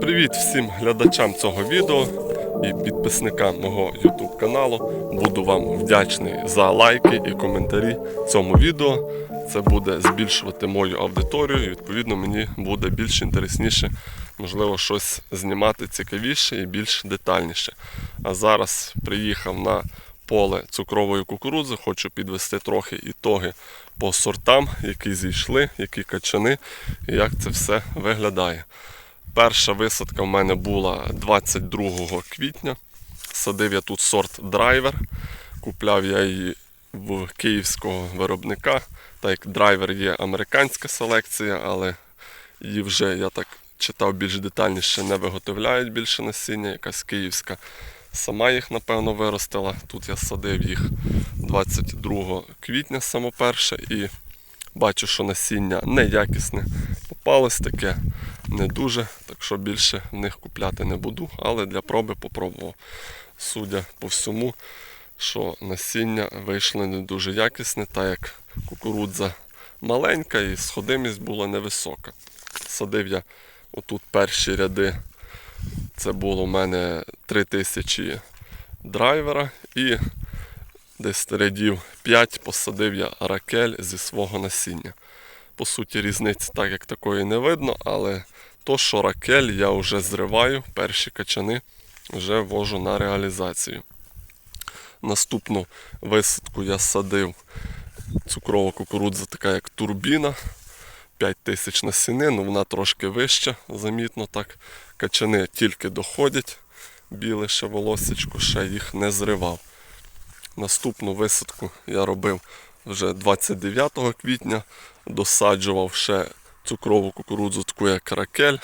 Привіт всім глядачам цього відео і підписникам мого YouTube каналу. Буду вам вдячний за лайки і коментарі цьому відео. Це буде збільшувати мою аудиторію, і відповідно мені буде більш інтересніше, можливо, щось знімати цікавіше і більш детальніше. А зараз приїхав на поле цукрової кукурудзи, хочу підвести трохи ітоги по сортам, які зійшли, які качани, і як це все виглядає. Перша висадка в мене була 22 квітня. Садив я тут сорт драйвер. Купляв я її в київського виробника. Так як драйвер є американська селекція, але її вже я так читав більш детальніше, не виготовляють більше насіння, якась київська. Сама їх, напевно, виростила. Тут я садив їх 22 квітня саме перше і бачу, що насіння неякісне. Попалось таке не дуже, так що більше в них купляти не буду, але для проби попробував. Судя по всьому, що насіння вийшло не дуже якісне, так як кукурудза маленька і сходимість була невисока. Садив я отут перші ряди. Це було в мене 3000 драйвера і десь рядів 5 посадив я ракель зі свого насіння. По суті, різниці так як такої не видно, але то, що ракель я вже зриваю, перші качани вже ввожу на реалізацію. Наступну висадку я садив цукрова кукурудза, така як турбіна. 5 тисяч насіни, ну вона трошки вища, замітно так. Качани тільки доходять, біле ще волосечко, ще їх не зривав. Наступну висадку я робив вже 29 квітня, досаджував ще цукрову кукурудзу, таку як ракель,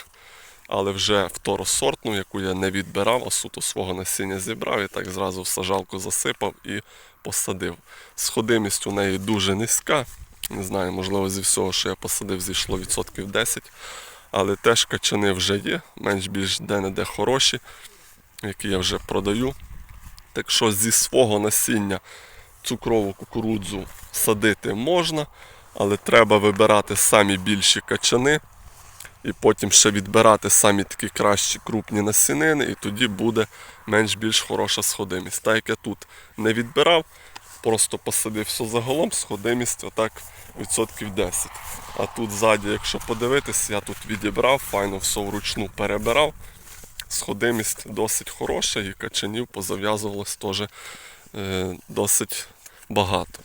але вже второсортну, яку я не відбирав, а суто свого насіння зібрав і так зразу в сажалку засипав і посадив. Сходимість у неї дуже низька. Не знаю, можливо, зі всього, що я посадив, зійшло відсотків 10. Але теж качани вже є, менш-більш де-не-де хороші, які я вже продаю. Так що зі свого насіння цукрову кукурудзу садити можна, але треба вибирати самі більші качани і потім ще відбирати самі такі кращі крупні насінини, і тоді буде менш-більш хороша сходимість. Так як я тут не відбирав, просто посадив все загалом, сходимість отак відсотків 10. А тут ззаді, якщо подивитись, я тут відібрав, файно все вручну перебирав. Сходимість досить хороша і качанів позав'язувалось теж е, досить багато.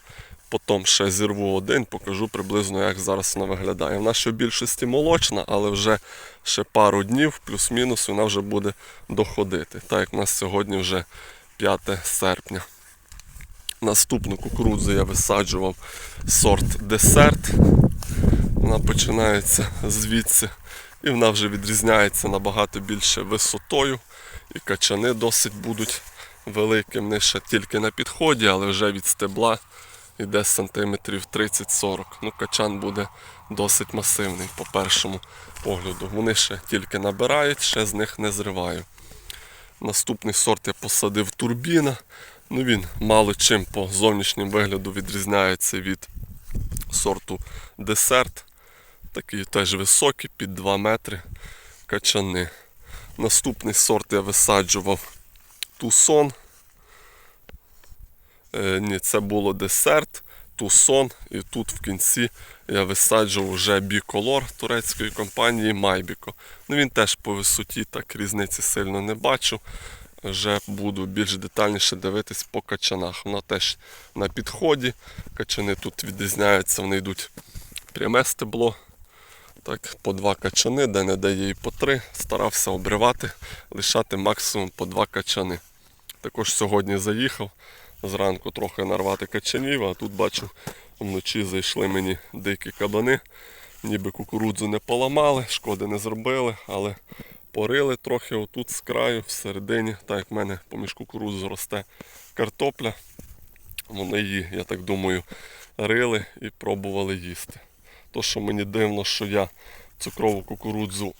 Потім ще зірву один, покажу приблизно, як зараз вона виглядає. Вона ще в більшості молочна, але вже ще пару днів, плюс-мінус, вона вже буде доходити. Так як у нас сьогодні вже 5 серпня. Наступну кукурудзу я висаджував сорт десерт. Вона починається звідси. І вона вже відрізняється набагато більше висотою. І качани досить будуть великі. Вони ще тільки на підході, але вже від стебла йде сантиметрів 30-40. Ну, качан буде досить масивний по першому погляду. Вони ще тільки набирають, ще з них не зриваю. Наступний сорт я посадив турбіна. Ну, він мало чим по зовнішньому вигляду відрізняється від сорту десерт. Такий теж високий, під 2 метри качани. Наступний сорт я висаджував тусон. Е, ні, це було десерт, тусон. І тут в кінці я висаджував вже біколор турецької компанії Майбіко. Ну, він теж по висоті, так різниці сильно не бачу. Вже буду більш детальніше дивитись по качанах. Вона теж на підході. Качани тут відрізняються, вони йдуть пряме стебло. Так, по два качани, де не дає і по три. Старався обривати, лишати максимум по два качани. Також сьогодні заїхав. Зранку трохи нарвати качанів, а тут бачу, вночі зайшли мені дикі кабани. Ніби кукурудзу не поламали, шкоди не зробили, але порили трохи отут з краю, всередині, так як в мене поміж кукурудзу росте картопля. Вони її, я так думаю, рили і пробували їсти. То, що мені дивно, що я цукрову кукурудзу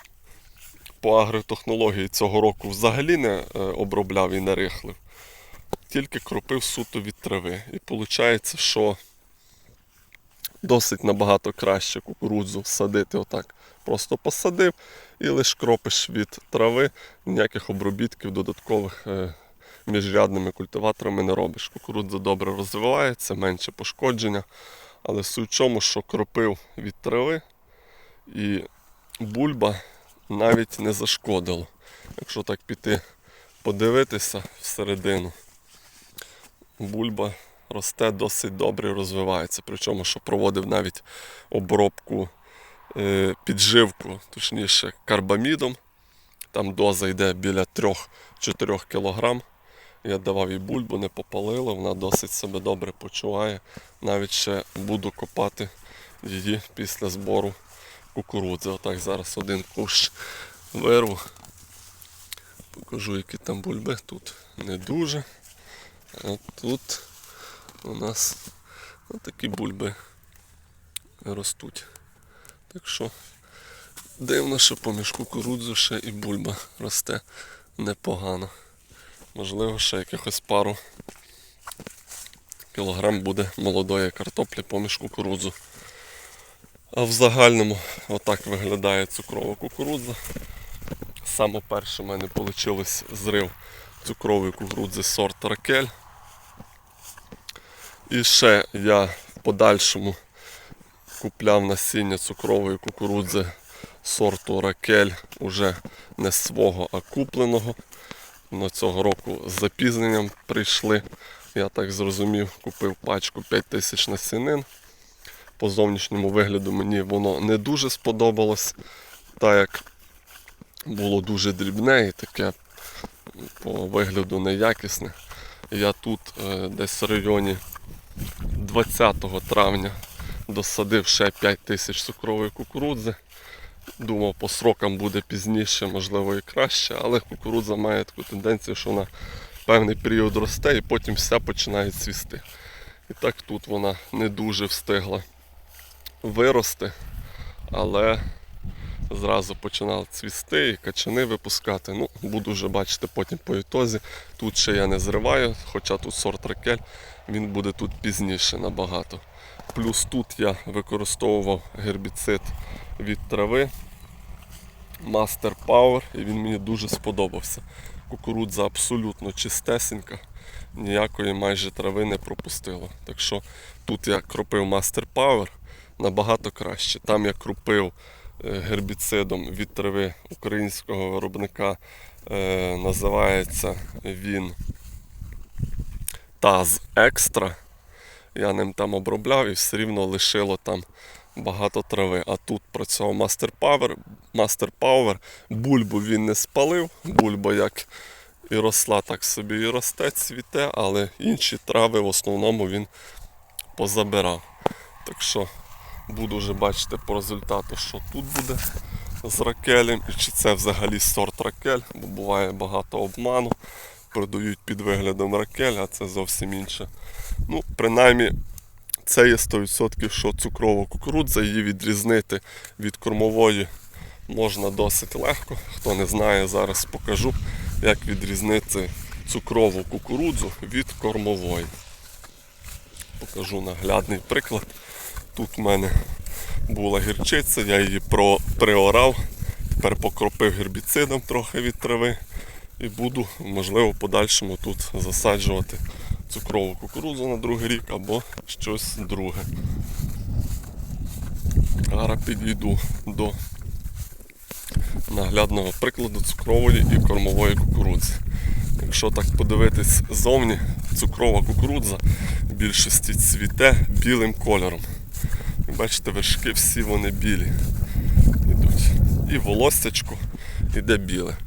по агротехнології цього року взагалі не е, обробляв і не рихлив, тільки кропив суто від трави. І виходить, що досить набагато краще кукурудзу садити отак. Просто посадив і лиш кропиш від трави, ніяких обробітків додаткових е, міжрядними культиваторами не робиш. Кукурудза добре розвивається, менше пошкодження. Але суть в чому, що кропив від трави і бульба навіть не зашкодило. Якщо так піти подивитися всередину, бульба росте досить добре і розвивається. Причому, що проводив навіть обробку підживку, точніше, карбамідом. Там доза йде біля 3-4 кг. Я давав їй бульбу, не попалило, вона досить себе добре почуває. Навіть ще буду копати її після збору кукурудзи. Отак зараз один кущ вирву. Покажу, які там бульби. Тут не дуже. А тут у нас такі бульби ростуть. Так що дивно, що поміж кукурудзу ще і бульба росте непогано. Можливо, ще якихось пару кілограм буде молодої картоплі поміж кукурудзу. А в загальному отак виглядає цукрова кукурудза. Саме перше в мене вийшло зрив цукрової кукурудзи сорт Ракель. І ще я в подальшому купляв насіння цукрової кукурудзи сорту Ракель уже не свого, а купленого. На цього року з запізненням прийшли. Я так зрозумів, купив пачку 5000 насінин. По зовнішньому вигляду мені воно не дуже сподобалось, так як було дуже дрібне і таке по вигляду неякісне. Я тут е, десь в районі 20 травня досадив ще 5 тисяч цукрової кукурудзи. Думав, по срокам буде пізніше, можливо і краще, але кукурудза має таку тенденцію, що вона певний період росте і потім вся починає цвісти. І так тут вона не дуже встигла вирости, але зразу починала цвісти і качани випускати. Ну, буду вже бачити потім по ітозі. Тут ще я не зриваю, хоча тут сорт ракель, він буде тут пізніше набагато. Плюс тут я використовував гербіцид від трави Master Power, і він мені дуже сподобався. Кукурудза абсолютно чистесенька, ніякої майже трави не пропустило. Так що тут я кропив Master Power набагато краще. Там я кропив е, гербіцидом від трави українського виробника. Е, називається він Таз Екстра. Я ним там обробляв і все рівно лишило там багато трави. А тут працював Master Power. Master Power. Бульбу він не спалив. Бульба як і росла, так собі і росте, цвіте, але інші трави в основному він позабирав. Так що буду вже бачити по результату, що тут буде з ракелем, і чи це взагалі сорт ракель, бо буває багато обману. Продають під виглядом ракель, а це зовсім інше. Ну, принаймні, це є 100%, що цукрова кукурудза, її відрізнити від кормової можна досить легко. Хто не знає, зараз покажу, як відрізнити цукрову кукурудзу від кормової. Покажу наглядний приклад. Тут в мене була гірчиця, я її приорав, тепер покропив гербіцидом трохи від трави і буду, можливо, в подальшому тут засаджувати цукрову кукурудзу на другий рік або щось друге. Зараз підійду до наглядного прикладу цукрової і кормової кукурудзи. Якщо так подивитись ззовні, цукрова кукурудза в більшості цвіте білим кольором. Бачите, вершки всі вони білі йдуть. І волоссячко йде біле.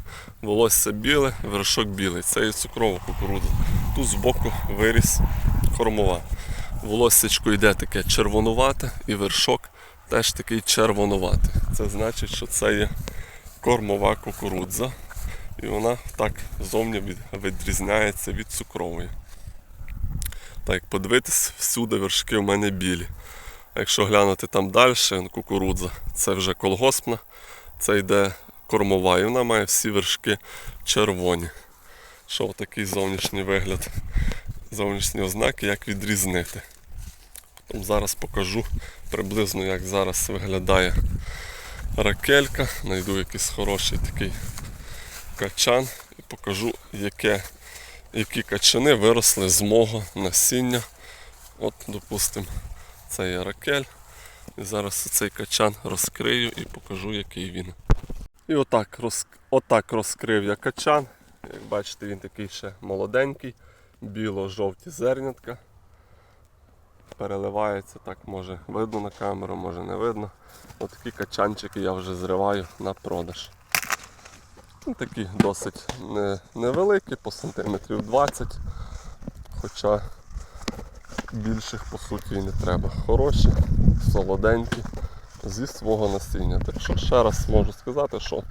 Волосся біле, вершок білий. Це і цукрова кукурудза. Тут збоку виріс кормова. Волоссячко йде таке червонувате і вершок теж такий червонуватий. Це значить, що це є кормова кукурудза. І вона так зовні відрізняється від цукрової. Так, подивитись, всюди вершки у мене білі. А якщо глянути там далі, кукурудза, це вже колгоспна, це йде кормова, і вона має всі вершки червоні. Що такий зовнішній вигляд, зовнішні ознаки, як відрізнити. Там зараз покажу приблизно, як зараз виглядає ракелька. Найду якийсь хороший такий качан і покажу, яке, які качани виросли з мого насіння. От, допустимо, це є ракель. І зараз цей качан розкрию і покажу, який він. І отак, роз, отак розкрив я качан. Як бачите, він такий ще молоденький, біло-жовті зернятка. Переливається, так може видно на камеру, може не видно. Отакі качанчики я вже зриваю на продаж. Ну, такі досить невеликі, по сантиметрів 20. Хоча більших по суті і не треба. Хороші, солоденькі, зі свого насіння. Так що ще раз можу сказати, що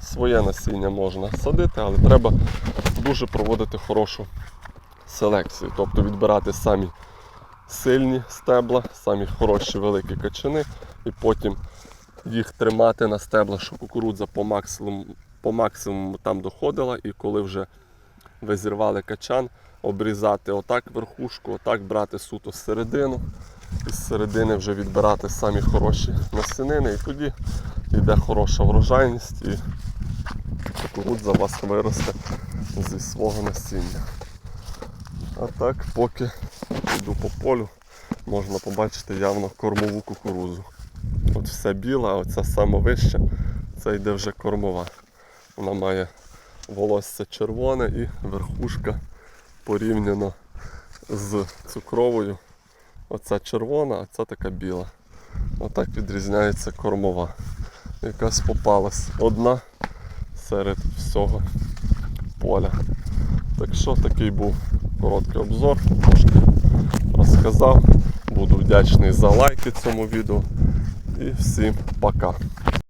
своє насіння можна садити, але треба дуже проводити хорошу селекцію. Тобто відбирати самі сильні стебла, самі хороші великі качани, і потім їх тримати на стебла, щоб кукурудза по максимуму, по максимуму там доходила, і коли вже ви зірвали качан, обрізати отак верхушку, отак брати суто середину, і з середини вже відбирати самі хороші насінини, і тоді йде хороша врожайність і кукурудза у вас виросте зі свого насіння. А так, поки йду по полю, можна побачити явно кормову кукурудзу. От все біле, а оця сама вища, це йде вже кормова. Вона має волосся червоне і верхушка порівняно з цукровою. Оця червона, а ця така біла. Отак відрізняється кормова. Якась попалась одна серед всього поля. Так що такий був короткий обзор, трошки розказав. Буду вдячний за лайки цьому відео. І всім пока.